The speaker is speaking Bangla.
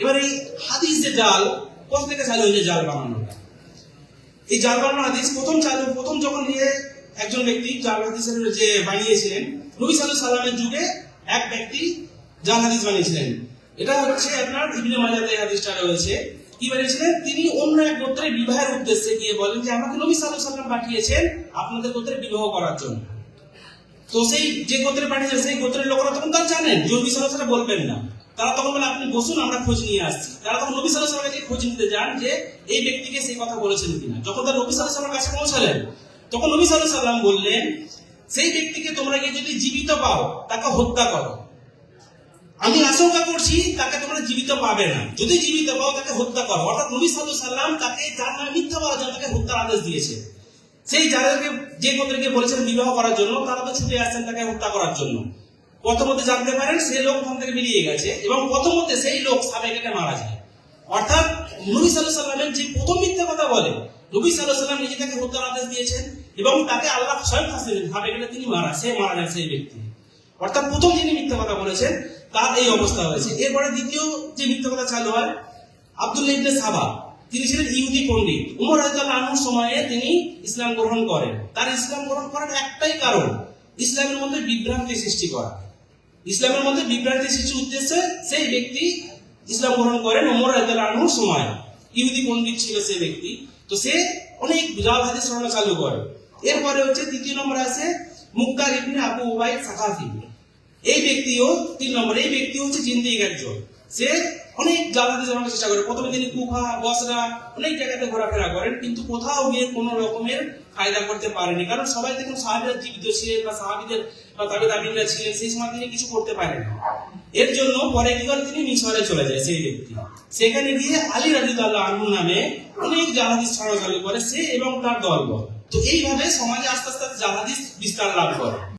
এবার এই হাদিস যে জাল কোথা থেকে চালু হয়েছে জাল এই জাল বানানো হাদিস প্রথম চালু প্রথম যখন নিয়ে একজন ব্যক্তি জাল হাদিসের যে বানিয়েছিলেন, নবী সাল্লামের যুগে এক ব্যক্তি জাল হাদিস বানিয়েছিলেন। এটা হচ্ছে আপনার ইবনে মাজাতে হাদিসটা রয়েছে। কি বানিয়েছিলেন? তিনি অন্য এক গোত্রে বিবাহের উদ্দেশ্যে গিয়ে বলেন যে, আমাকে নবী সাল্লাল্লাহু সাল্লাম পাঠিয়েছেন আপনাদের গোত্রে বিবাহ করার জন্য। তো সেই যে গোত্রে পাঠিয়েছে সেই গোত্রের লোকরা তখন জানেন সাল্লাল্লাহু সাল্লাম বলবেন না। তারা তখন বলে, আপনি বসুন, আমরা খোঁজ নিয়ে আসছি। তারা তখন নবী সাল্লাল্লাহু সাল্লামের কাছে খোঁজ নিতে যান যে, এই ব্যক্তিকে সেই কথা বলেছেন কিনা। যখন তার নবী সাল্লাল্লাহু সাল্লামের কাছে পৌঁছালেন, তখন নবী সাল্লাল্লাহু সাল্লাম বললেন, সেই ব্যক্তিকে তোমরা গিয়ে যদি জীবিত পাও, তাকে হত্যা করো। আমি আশঙ্কা করছি, তাকে তোমরা জীবিত পাবে না। যদি জীবিত পাও, তাকে হত্যা করো। অর্থাৎ নবী সাল্লাল্লাহু সাল্লাম তাকে যার নামে মিথ্যা বলার জন্য তাকে হত্যার আদেশ দিয়েছে। সেই যাদেরকে, যে গোত্রকে বলেছেন বিবাহ করার জন্য, তারা তো ছুটে আসছেন তাকে হত্যা করার জন্য। প্রথমতে জানতে পারেন সেই লোক ওখান থেকে বেরিয়ে গেছে এবং প্রথমতে সেই লোক সাবেকাকে মারা যায়। অর্থাৎ নবী সাল্লাহ সাল্লামের যে প্রথম মিথ্যা কথা বলে, নবী সাল্লাহ সাল্লাম নিজে তাকে হত্যার আদেশ দিয়েছেন এবং তাকে আল্লাহ স্বয়ং শাস্তি দেন সাবেকাকে তিনি মারা, সে মারা যায় সেই ব্যক্তি। অর্থাৎ প্রথম যিনি মিথ্যা কথা বলেছেন, তার এই অবস্থা হয়েছে। এরপরে দ্বিতীয় যে মিথ্যা কথা চালু হয়, আব্দুল্লাহ ইবনে সাবা। তিনি ছিলেন ইহুদি পণ্ডিত। উমর আনহুর সময়ে তিনি ইসলাম গ্রহণ করেন। তার ইসলাম গ্রহণ করার একটাই কারণ, ইসলামের মধ্যে বিভ্রান্তি সৃষ্টি করা। ইসলামের মধ্যে বিভ্রান্তি সৃষ্টির উদ্দেশ্যে সেই ব্যক্তি ইসলাম গ্রহণ করেন ওমর আনহুর সময়। ইহুদি পণ্ডিত ছিল সেই ব্যক্তি। তো সে অনেক জাল হাদিস স্মরণ চালু করে। এরপরে হচ্ছে তৃতীয় নম্বর আছে, মুক্তার ইবনে আবু ওবাই সাকাফি। এই ব্যক্তিও, তিন নম্বর, এই ব্যক্তি হচ্ছে জিন্দিগ একজন। সে অনেক জায়গাতে জানার চেষ্টা করে। প্রথমে তিনি কুফা বসরা অনেক জায়গাতে ঘোরাফেরা করেন, কিন্তু কোথাও গিয়ে কোনো রকমের ফায়দা করতে পারেনি। কারণ সবাই দেখুন সাহাবিরা জীবিত ছিলেন বা সাহাবিদের বা তাবে দাবিরা ছিলেন, সেই সময় তিনি কিছু করতে পারেন এর জন্য পরে কি করেন? তিনি মিশরে চলে যায় সেই ব্যক্তি। সেখানে গিয়ে আলী রাজিউল্লাহ আনহু নামে অনেক জাহাদিস ছড়া করে সে এবং তার দলবল। তো এইভাবে সমাজে আস্তে আস্তে জাহাদিস বিস্তার লাভ করে।